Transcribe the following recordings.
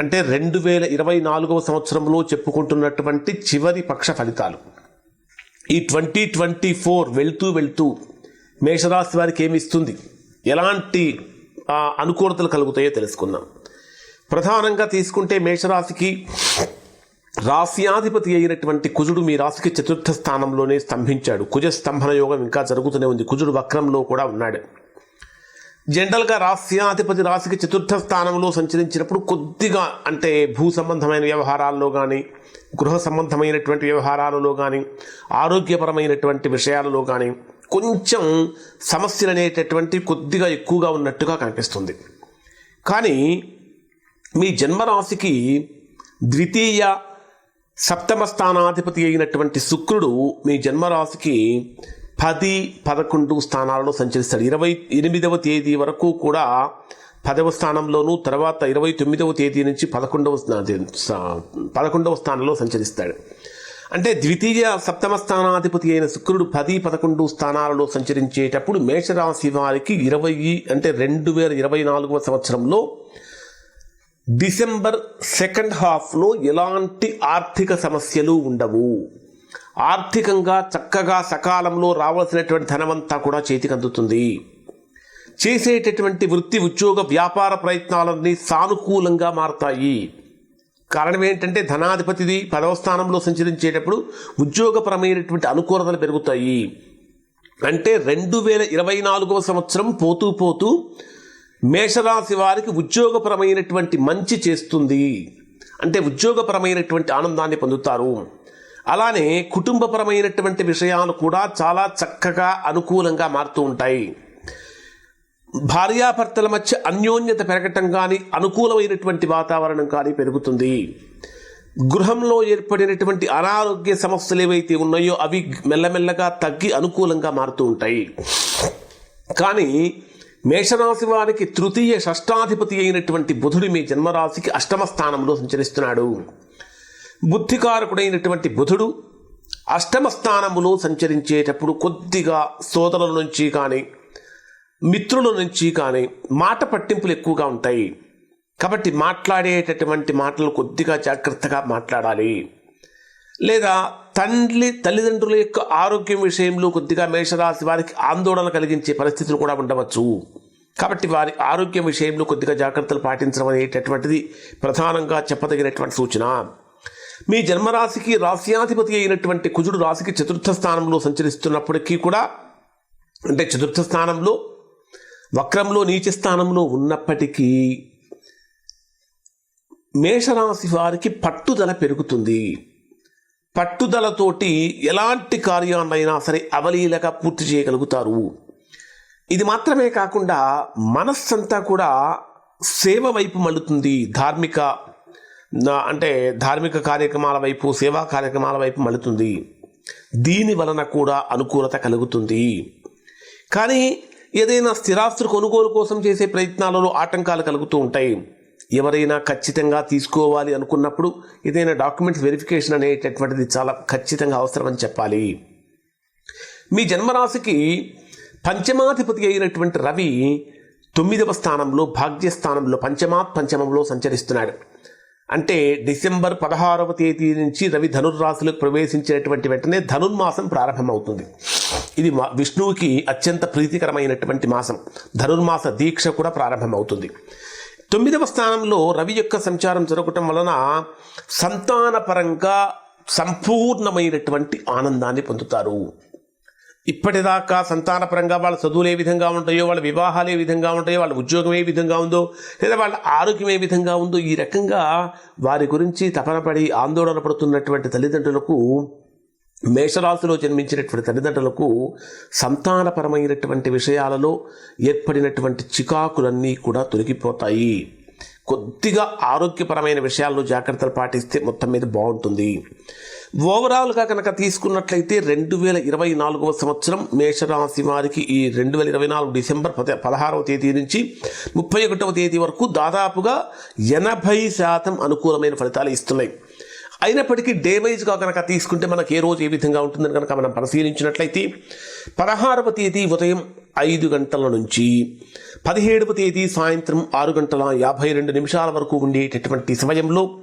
అంటే రెండు వేల ఇరవై నాలుగవ సంవత్సరంలో చెప్పుకుంటున్నటువంటి చివరి పక్ష ఫలితాలు. ఈ ట్వంటీ ట్వంటీ ఫోర్ వెళ్తూ వెళ్తూ మేషరాశి వారికి ఏమి ఇస్తుంది? ఎలాంటి అనుకూలతలు కలుగుతాయో తెలుసుకుందాం. ప్రధానంగా తీసుకుంటే మేషరాశికి రాశ్యాధిపతి అయినటువంటి కుజుడు మీ రాశికి చతుర్థ స్థానంలోనే స్తంభించాడు. కుజ స్తంభన యోగం ఇంకా జరుగుతూనే ఉంది. కుజుడు వక్రంలో కూడా ఉన్నాడు. జనరల్గా రాస్యాధిపతి రాశికి చతుర్థ స్థానంలో సంచరించినప్పుడు కొద్దిగా అంటే భూ సంబంధమైన వ్యవహారాల్లో కానీ గృహ సంబంధమైనటువంటి వ్యవహారాలలో కానీ ఆరోగ్యపరమైనటువంటి విషయాలలో కానీ కొంచెం సమస్యలు అనేటటువంటి కొద్దిగా ఎక్కువగా ఉన్నట్టుగా కనిపిస్తుంది. కానీ మీ జన్మరాశికి ద్వితీయ సప్తమ స్థానాధిపతి అయినటువంటి శుక్రుడు మీ జన్మరాశికి పది పదకొండు స్థానాలలో సంచరిస్తాడు. ఇరవై ఎనిమిదవ తేదీ వరకు కూడా పదవ స్థానంలోనూ తర్వాత ఇరవై తొమ్మిదవ తేదీ నుంచి పదకొండవ పదకొండవ స్థానంలో సంచరిస్తాడు. అంటే ద్వితీయ సప్తమ స్థానాధిపతి అయిన శుక్రుడు పది పదకొండు స్థానాలలో సంచరించేటప్పుడు మేషరాశి వారికి ఇరవై అంటే రెండు వేల ఇరవై నాలుగవ సంవత్సరంలో డిసెంబర్ సెకండ్ హాఫ్లో ఎలాంటి ఆర్థిక సమస్యలు ఉండవు. ఆర్థికంగా చక్కగా సకాలంలో రావాల్సినటువంటి ధనమంతా కూడా చేతికి అందుతుంది చేసేటటువంటి వృత్తి ఉద్యోగ వ్యాపార ప్రయత్నాలన్నీ సానుకూలంగా మారతాయి. కారణం ఏంటంటే ధనాధిపతిది పదవ స్థానంలో సంచరించేటప్పుడు ఉద్యోగపరమైనటువంటి అనుకూలతలు పెరుగుతాయి. అంటే రెండు వేల ఇరవై నాలుగవ సంవత్సరం పోతూ పోతూ మేషరాశి వారికి ఉద్యోగపరమైనటువంటి మంచి చేస్తుంది. అంటే ఉద్యోగపరమైనటువంటి ఆనందాన్ని పొందుతారు. అలానే కుటుంబపరమైనటువంటి విషయాలు కూడా చాలా చక్కగా అనుకూలంగా మారుతూ ఉంటాయి. భార్యాభర్తల మధ్య అన్యోన్యత పెరగటం కానీ అనుకూలమైనటువంటి వాతావరణం కానీ పెరుగుతుంది. గృహంలో ఏర్పడినటువంటి అనారోగ్య సమస్యలు ఏవైతే ఉన్నాయో అవి మెల్లమెల్లగా తగ్గి అనుకూలంగా మారుతూ ఉంటాయి. కానీ మేషరాశి వారికి తృతీయ షష్టాధిపతి అయినటువంటి బుధుడి మీ జన్మరాశికి అష్టమ స్థానంలో సంచరిస్తున్నాడు. బుద్ధికారకుడైనటువంటి బుధుడు అష్టమ స్థానములో సంచరించేటప్పుడు కొద్దిగా సోదరుల నుంచి కానీ మిత్రుల నుంచి కానీ మాట పట్టింపులు ఎక్కువగా ఉంటాయి. కాబట్టి మాట్లాడేటటువంటి మాటలు కొద్దిగా జాగ్రత్తగా మాట్లాడాలి. లేదా తండ్రి తల్లిదండ్రుల యొక్క ఆరోగ్యం విషయంలో కొద్దిగా మేషరాశి వారికి ఆందోళన కలిగించే పరిస్థితులు కూడా ఉండవచ్చు. కాబట్టి వారి ఆరోగ్యం విషయంలో కొద్దిగా జాగ్రత్తలు పాటించడం అనేటటువంటిది ప్రధానంగా చెప్పదగినటువంటి సూచన. మీ జన్మరాశికి రాశ్యాధిపతి అయినటువంటి కుజుడు రాశికి చతుర్థ స్థానంలో సంచరిస్తున్నప్పటికీ కూడా అంటే చతుర్థ స్థానంలో వక్రంలో నీచ స్థానంలో ఉన్నప్పటికీ మేషరాశి వారికి పట్టుదల పెరుగుతుంది. పట్టుదలతోటి ఎలాంటి కార్యాన్నైనా సరే అవలీలగా పూర్తి చేయగలుగుతారు. ఇది మాత్రమే కాకుండా మనస్సంతా కూడా సేవ వైపు మళ్ళుతుంది. ధార్మిక అంటే ధార్మిక కార్యక్రమాల వైపు సేవా కార్యక్రమాల వైపు మలుతుంది దీని వలన కూడా అనుకూలత కలుగుతుంది. కానీ ఏదైనా స్థిరాస్తులు కొనుగోలు కోసం చేసే ప్రయత్నాలలో ఆటంకాలు కలుగుతూ ఉంటాయి. ఎవరైనా ఖచ్చితంగా తీసుకోవాలి అనుకున్నప్పుడు ఏదైనా డాక్యుమెంట్స్ వెరిఫికేషన్ అనేటటువంటిది చాలా ఖచ్చితంగా అవసరమని చెప్పాలి. మీ జన్మరాశికి పంచమాధిపతి అయినటువంటి రవి తొమ్మిదవ స్థానంలో భాగ్యస్థానంలో పంచమాత్ పంచమంలో సంచరిస్తున్నాడు. అంటే డిసెంబర్ పదహారవ తేదీ నుంచి రవి ధనుర్రాసులకు ప్రవేశించినటువంటి వెంటనే ధనుర్మాసం ప్రారంభమవుతుంది. ఇది విష్ణువుకి అత్యంత ప్రీతికరమైనటువంటి మాసం. ధనుర్మాస దీక్ష కూడా ప్రారంభమవుతుంది. తొమ్మిదవ స్థానంలో రవి యొక్క సంచారం జరగటం వలన సంతానపరంగా సంపూర్ణమైనటువంటి ఆనందాన్ని పొందుతారు. ఇప్పటిదాకా సంతానపరంగా వాళ్ళ చదువులు ఏ విధంగా ఉంటాయో వాళ్ళ వివాహాలు ఏ విధంగా ఉంటాయో వాళ్ళ ఉద్యోగం ఏ విధంగా ఉందో లేదా వాళ్ళ ఆరోగ్యం ఏ విధంగా ఉందో ఈ రకంగా వారి గురించి తపన పడి ఆందోళన పడుతున్నటువంటి తల్లిదండ్రులకు మేషరాశిలో జన్మించినటువంటి తల్లిదండ్రులకు సంతానపరమైనటువంటి విషయాలలో ఏర్పడినటువంటి చికాకులన్నీ కూడా తొలగిపోతాయి. కొద్దిగా ఆరోగ్యపరమైన విషయాల్లో జాగ్రత్తలు పాటిస్తే మొత్తం మీద బాగుంటుంది. ఓవరాల్గా కనుక తీసుకున్నట్లయితే రెండు వేల ఇరవై నాలుగవ సంవత్సరం మేషరాశి వారికి ఈ రెండు వేల ఇరవై నాలుగు డిసెంబర్ పద పదహారవ తేదీ నుంచి ముప్పై ఒకటవ తేదీ వరకు దాదాపుగా ఎనభై శాతం అనుకూలమైన ఫలితాలు ఇస్తున్నాయి. అయినప్పటికీ డేమేజ్గా కనుక తీసుకుంటే మనకు ఏ రోజు ఏ విధంగా ఉంటుందని కనుక మనం పరిశీలించినట్లయితే పదహారవ తేదీ ఉదయం ఐదు గంటల నుంచి పదిహేడవ తేదీ సాయంత్రం ఆరు గంటల యాభై రెండు నిమిషాల వరకు ఉండేటటువంటి సమయంలో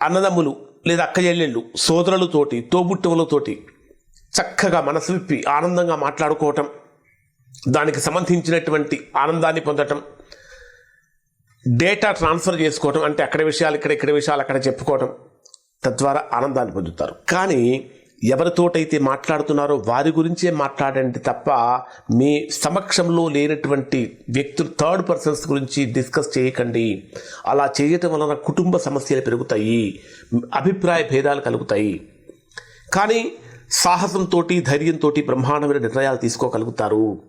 అన్నదమ్ములు లేదా అక్క చెల్లెళ్ళు సోదరులతోటి తోబుట్టువులతోటి చక్కగా మనసు విప్పి ఆనందంగా మాట్లాడుకోవటం దానికి సంబంధించినటువంటి ఆనందాన్ని పొందటం డేటా ట్రాన్స్ఫర్ చేసుకోవటం అంటే అక్కడ విషయాలు ఇక్కడ ఇక్కడ విషయాలు అక్కడ చెప్పుకోవటం తద్వారా ఆనందాన్ని పొందుతారు. కానీ ఎవరితోటైతే మాట్లాడుతున్నారో వారి గురించే మాట్లాడండి తప్ప మీ సమక్షంలో లేనటువంటి వ్యక్తులు థర్డ్ పర్సన్స్ గురించి డిస్కస్ చేయకండి. అలా చేయటం వలన కుటుంబ సమస్యలు పెరుగుతాయి అభిప్రాయ భేదాలు కలుగుతాయి. కానీ సాహసంతో ధైర్యంతో బ్రహ్మాండమైన నిర్ణయాలు తీసుకోగలుగుతారు.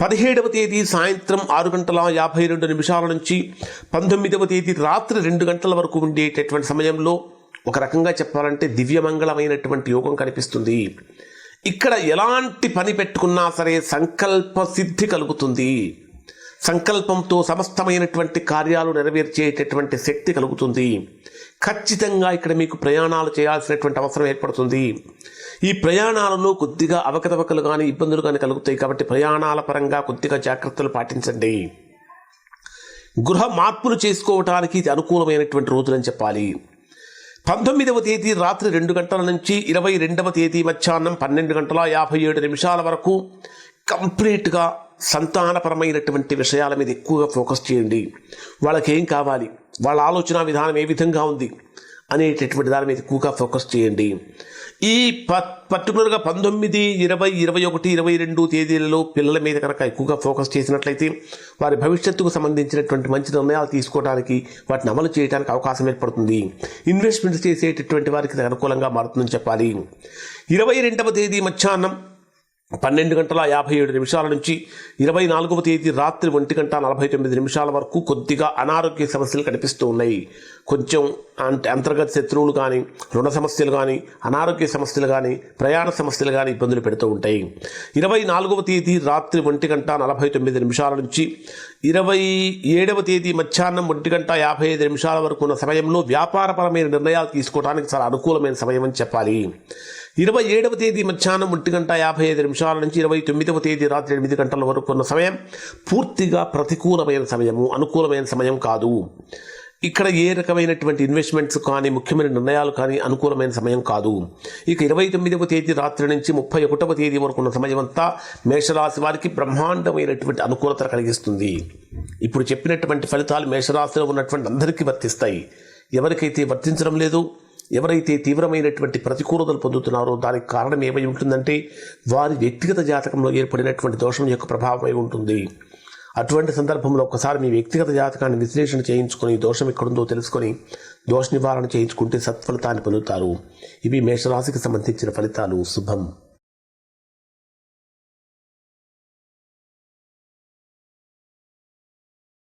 పదిహేడవ తేదీ సాయంత్రం ఆరు గంటల యాభై రెండు నిమిషాల నుంచి పంతొమ్మిదవ తేదీ రాత్రి రెండు గంటల వరకు ఉండేటటువంటి సమయంలో ఒక రకంగా చెప్పాలంటే దివ్యమంగళమైనటువంటి యోగం కనిపిస్తుంది. ఇక్కడ ఎలాంటి పని పెట్టుకున్నా సరే సంకల్ప సిద్ధి కలుగుతుంది. సంకల్పంతో సమస్తమైనటువంటి కార్యాలు నెరవేర్చేటటువంటి శక్తి కలుగుతుంది. ఖచ్చితంగా ఇక్కడ మీకు ప్రయాణాలు చేయాల్సినటువంటి అవసరం ఏర్పడుతుంది. ఈ ప్రయాణాలలో కొద్దిగా అవకతవకలు కానీ ఇబ్బందులు కానీ కలుగుతాయి కాబట్టి ప్రయాణాల పరంగా కొద్దిగా జాగ్రత్తలు పాటించండి. గృహ మార్పులు చేసుకోవటానికి ఇది అనుకూలమైనటువంటి రోజులని చెప్పాలి. పంతొమ్మిదవ తేదీ రాత్రి రెండు గంటల నుంచి ఇరవై రెండవ తేదీ మధ్యాహ్నం పన్నెండు గంటల యాభై ఏడు నిమిషాల వరకు కంప్లీట్గా సంతానపరమైనటువంటి విషయాల మీద ఎక్కువగా ఫోకస్ చేయండి. వాళ్ళకి ఏం కావాలి? వాళ్ళ ఆలోచన విధానం ఏ విధంగా ఉంది? అనేటటువంటి దాని మీద ఎక్కువగా ఫోకస్ చేయండి. ఈ ప పర్టికులర్గా పంతొమ్మిది ఇరవై ఇరవై ఒకటి ఇరవై రెండు తేదీలలో పిల్లల మీద కనుక ఎక్కువగా ఫోకస్ చేసినట్లయితే వారి భవిష్యత్తుకు సంబంధించినటువంటి మంచి నిర్ణయాలు తీసుకోవడానికి వాటిని అమలు చేయడానికి అవకాశం ఏర్పడుతుంది. ఇన్వెస్ట్మెంట్ చేసేటటువంటి వారికి అనుకూలంగా మారుతుందని చెప్పాలి. ఇరవై రెండవ తేదీ మధ్యాహ్నం పన్నెండు గంటల యాభై ఏడు నిమిషాల నుంచి ఇరవై నాలుగవ తేదీ రాత్రి ఒంటి గంట నలభై తొమ్మిది నిమిషాల వరకు కొద్దిగా అనారోగ్య సమస్యలు కనిపిస్తూ ఉన్నాయి. కొంచెం అంటే అంతర్గత శత్రువులు కానీ రుణ సమస్యలు కానీ అనారోగ్య సమస్యలు కానీ ప్రయాణ సమస్యలు కానీ ఇబ్బందులు పెడుతూ ఉంటాయి. ఇరవై నాలుగవ తేదీ రాత్రి ఒంటి గంట నలభై తొమ్మిది నిమిషాల నుంచి ఇరవై ఏడవ తేదీ మధ్యాహ్నం ఒంటి గంట యాభై ఐదు నిమిషాల వరకు ఉన్న సమయంలో వ్యాపారపరమైన నిర్ణయాలు తీసుకోవడానికి చాలా అనుకూలమైన సమయం అని చెప్పాలి. ఇరవై ఏడవ తేదీ మధ్యాహ్నం ఒంటి గంట యాభై ఐదు నిమిషాల నుంచి ఇరవై తొమ్మిదవ తేదీ రాత్రి ఎనిమిది గంటల వరకు ఉన్న సమయం పూర్తిగా ప్రతికూలమైన సమయము అనుకూలమైన సమయం కాదు. ఇక్కడ ఏ రకమైనటువంటి ఇన్వెస్ట్మెంట్స్ కానీ ముఖ్యమైన నిర్ణయాలు కానీ అనుకూలమైన సమయం కాదు. ఇక ఇరవై తొమ్మిదవ తేదీ రాత్రి నుంచి ముప్పై ఒకటవ తేదీ వరకు ఉన్న సమయం అంతా మేషరాశి వారికి బ్రహ్మాండమైనటువంటి అనుకూలత కలిగిస్తుంది. ఇప్పుడు చెప్పినటువంటి ఫలితాలు మేషరాశిలో ఉన్నటువంటి అందరికీ వర్తిస్తాయి. ఎవరికైతే వర్తించడం లేదు ఎవరైతే తీవ్రమైనటువంటి ప్రతికూలతలు పొందుతున్నారో దానికి కారణం ఏమై ఉంటుందంటే వారి వ్యక్తిగత జాతకంలో ఏర్పడినటువంటి దోషం యొక్క ప్రభావమై ఉంటుంది. అటువంటి సందర్భంలో ఒకసారి మీ వ్యక్తిగత జాతకాన్ని విశ్లేషణ చేయించుకొని దోషం ఎక్కడుందో తెలుసుకొని దోష నివారణ చేయించుకుంటే సత్ఫలితాన్ని పొందుతారు. ఇవి మేషరాశికి సంబంధించిన ఫలితాలు. శుభం.